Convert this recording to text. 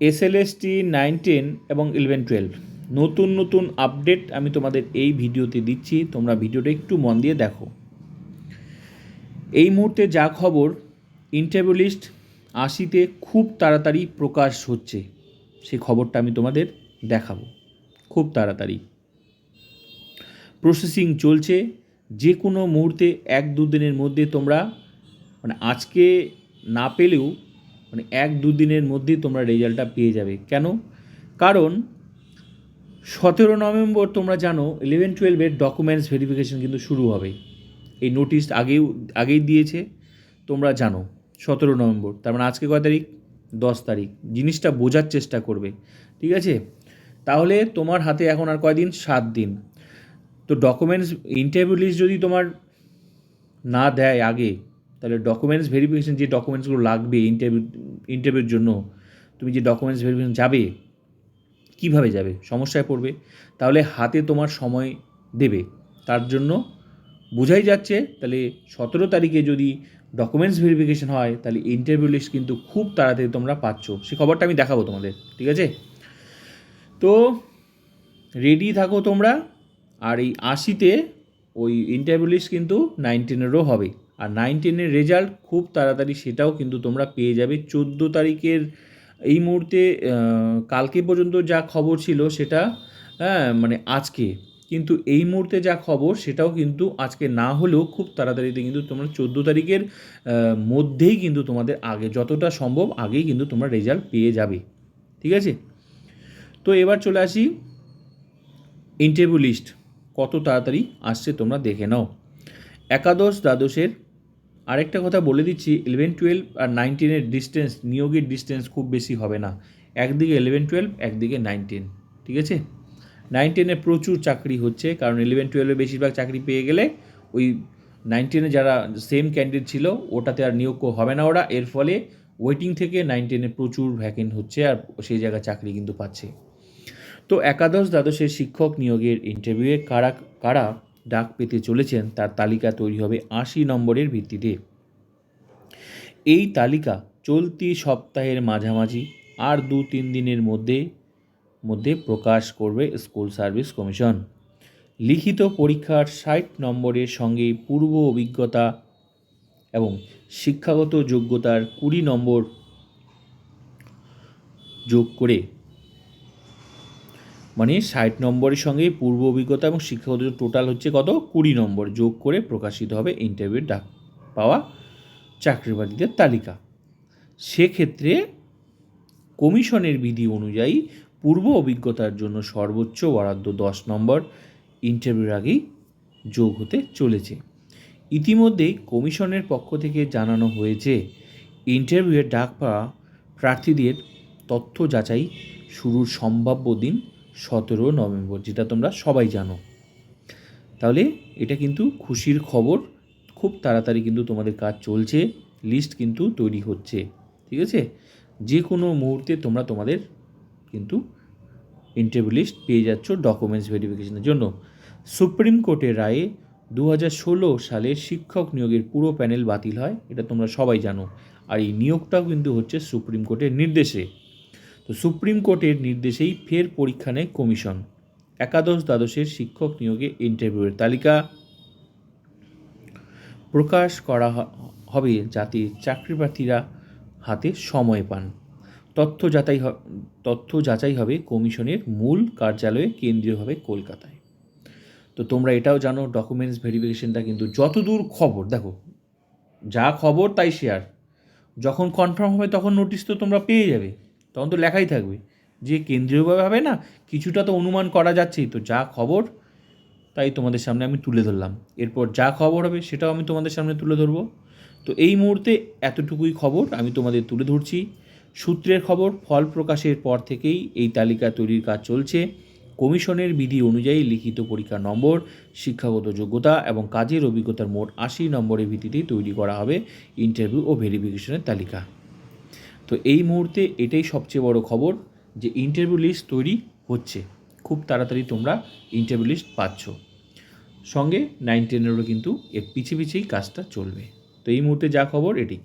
SLST nine ten এবং eleven twelve. নতুন নতুন আপডেট আমি তোমাদের এই ভিডিওতে দিচ্ছি। তোমরা ভিডিওটা একটু মন দিয়ে দেখো। এই মুহূর্তে যা খবর ইন্টারভিউ লিস্ট আশিতে খুব তাড়াতাড়ি প্রকাশ হচ্ছে। সেই খবরটা আমি তোমাদের দেখাবো। খুব তাড়াতাড়ি। প্রসেসিং চলছে। যে কোনো মুহূর্তে এক দু দিনের মধ্যে তোমরা মানে আজকে না পেলেও মানে এক দু দিনের মধ্যেই তোমরা রেজাল্টটা পেয়ে যাবে। কেন? কারণ সতেরো নভেম্বর তোমরা জানো ইলেভেন টুয়েলভের ডকুমেন্টস ভেরিফিকেশন কিন্তু শুরু হবে। এই নোটিশ আগেও, আগেই দিয়েছে, তোমরা জানো, সতেরো নভেম্বর। তার মানে আজকে কয় তারিখ? দশ তারিখ। জিনিসটা বোঝার চেষ্টা করবে। ঠিক আছে? তাহলে তোমার হাতে এখন আর কয়দিন? সাত দিন। তো ডকুমেন্টস ইন্টারভিউ লিস্ট যদি তোমার না দেয় আগে তাহলে ডকুমেন্টস ভেরিফিকেশন যে ডকুমেন্টসগুলো লাগবে ইন্টারভিউ ইন্টারভিউর জন্য, তুমি যে ডকুমেন্টস ভেরিফিকেশন যাবে, কীভাবে যাবে, সমস্যায় পড়বে, তাহলে হাতে তোমার সময় দেবে। তার জন্য বোঝাই যাচ্ছে, তাহলে সতেরো তারিখে যদি ডকুমেন্টস ভেরিফিকেশন হয়, তাহলে ইন্টারভিউ লিস্ট কিন্তু খুব তাড়াতাড়ি তোমরা পাচ্ছ। সে খবরটা আমি দেখাবো তোমাদের, ঠিক আছে? তো রেডি থাকো তোমরা, আর এই আশিতে ওই ইন্টারভিউ লিস্ট কিন্তু নাইনটিনেরও হবে। আর নাইন টেনের রেজাল্ট খুব তাড়াতাড়ি সেটাও কিন্তু তোমরা পেয়ে যাবে। চোদ্দ তারিখের এই মুহূর্তে কালকে পর্যন্ত যা খবর ছিল সেটা হ্যাঁ মানে আজকে। কিন্তু এই মুহূর্তে যা খবর সেটাও কিন্তু আজকে না হলেও খুব তাড়াতাড়িতে কিন্তু তোমরা চোদ্দ তারিখের মধ্যেই কিন্তু তোমাদের আগে, যতটা সম্ভব আগেই কিন্তু তোমরা রেজাল্ট পেয়ে যাবে। ঠিক আছে? তো এবার চলে আসি। ইন্টারভিউ লিস্ট কত তাড়াতাড়ি আসছে তোমরা দেখে নাও। একাদশ দ্বাদশের আরেকটা কথা বলে দিচ্ছি ইলেভেন টুয়েলভ আর নাইনটিনের ডিস্টেন্স নিয়োগের ডিস্টেন্স খুব বেশি হবে না। একদিকে ইলেভেন টুয়েলভ একদিকে নাইনটিন ঠিক আছে? নাইন টেনে প্রচুর চাকরি হচ্ছে, কারণ ইলেভেন টুয়েলভে বেশিরভাগ চাকরি পেয়ে গেলে ওই নাইন টেনে যারা সেম ক্যান্ডিডেট ছিল, ওটাতে আর নিয়োগ হবে না ওরা। এর ফলে ওয়েটিং থেকে নাইন টেনে প্রচুর ভ্যাকেন্ট হচ্ছে আর সেই জায়গায় চাকরি কিন্তু পাচ্ছে। তো একাদশ দ্বাদশের শিক্ষক নিয়োগের ইন্টারভিউয়ে কারা কারা ডাক পেতে চলেছেন, তার তালিকা তৈরি হবে আশি নম্বরের ভিত্তিতে। এই তালিকা চলতি সপ্তাহের মাঝামাঝি আর দু তিন দিনের মধ্যে মধ্যে প্রকাশ করবে স্কুল সার্ভিস কমিশন। লিখিত পরীক্ষার ষাট নম্বরের সঙ্গে পূর্ব অভিজ্ঞতা এবং শিক্ষাগত যোগ্যতার কুড়ি নম্বর যোগ করে মানে ষাট নম্বরের সঙ্গে পূর্ব অভিজ্ঞতা এবং শিক্ষাগত টোটাল হচ্ছে কত? কুড়ি নম্বর। যোগ করে প্রকাশিত হবে ইন্টারভিউ ডাক পাওয়া চাকরি বাকরিদের তালিকা। সেক্ষেত্রে কমিশনের বিধি অনুযায়ী পূর্ব অভিজ্ঞতার জন্য সর্বোচ্চ বরাদ্দ দশ নম্বর। ইন্টারভিউর আগেই যোগ হতে চলেছে। ইতিমধ্যেই কমিশনের পক্ষ থেকে জানানো হয়েছে ইন্টারভিউয়ে ডাক পাওয়া প্রার্থীদের তথ্য যাচাই শুরুর সম্ভাব্য দিন সতেরো নভেম্বর, যেটা তোমরা সবাই জানো। তাহলে এটা কিন্তু খুশির খবর। খুব তাড়াতাড়ি কিন্তু তোমাদের কাজ চলছে লিস্ট কিন্তু তৈরি হচ্ছে, ঠিক আছে? যে কোনো মুহূর্তে তোমরা তোমাদের কিন্তু ইন্টারভিউ লিস্ট পেয়ে যাচ্ছ ডকুমেন্টস ভেরিফিকেশনের জন্য। সুপ্রিম কোর্টের রায়ে দু ষোলো সালে শিক্ষক নিয়োগের পুরো প্যানেল বাতিল হয়, এটা তোমরা সবাই জানো। আর এই নিয়োগটাও কিন্তু হচ্ছে সুপ্রিম কোর্টের নির্দেশে। তো সুপ্রিম কোর্টের নির্দেশেই ফের পরীক্ষা নেয় কমিশন। একাদশ দ্বাদশের শিক্ষক নিয়োগে ইন্টারভিউয়ের তালিকা। প্রকাশ করা হবে যাতে চাকরি প্রার্থীরা হাতে সময় পান। তথ্য যাচাই তথ্য যাচাই হবে কমিশনের মূল কার্যালয়ে কেন্দ্রীয়ভাবে কলকাতায়। তো তোমরা এটাও জানো ডকুমেন্টস ভেরিফিকেশনটা কিন্তু যতদূর খবর, দেখো, যা খবর তাই শেয়ার যখন কনফার্ম হবে তখন নোটিশ তো তোমরা পেয়ে যাবে। তখন তো লেখাই থাকবে। যে কেন্দ্রীয়ভাবে হবে না, কিছুটা তো অনুমান করা যাচ্ছেই। তো যা খবর, তাই তোমাদের সামনে আমি তুলে ধরলাম। এরপর যা খবর হবে, সেটাও আমি তোমাদের সামনে তুলে ধরবো। তো এই মুহূর্তে এতটুকুই খবর আমি তোমাদের তুলে ধরছি। সূত্রের খবর, ফল প্রকাশের পর থেকেই এই তালিকা তৈরির কাজ চলছে। কমিশনের বিধি অনুযায়ী লিখিত পরীক্ষা নম্বর, শিক্ষাগত যোগ্যতা এবং কাজের অভিজ্ঞতার মোট আশি নম্বরের ভিত্তিতেই তৈরি করা হবে ইন্টারভিউ ও ভেরিফিকেশনের তালিকা। তো এই মুহূর্তে এটাই সবচেয়ে বড় খবর যে ইন্টারভিউ লিস্ট তৈরি হচ্ছে। খুব তাড়াতাড়ি তোমরা ইন্টারভিউ লিস্ট পাচ্ছ। সঙ্গে নাইন টেনেরও কিন্তু এর পিছিয়ে পিছিয়েই কাজটা চলবে। তো এই মুহূর্তে যা খবর এটি।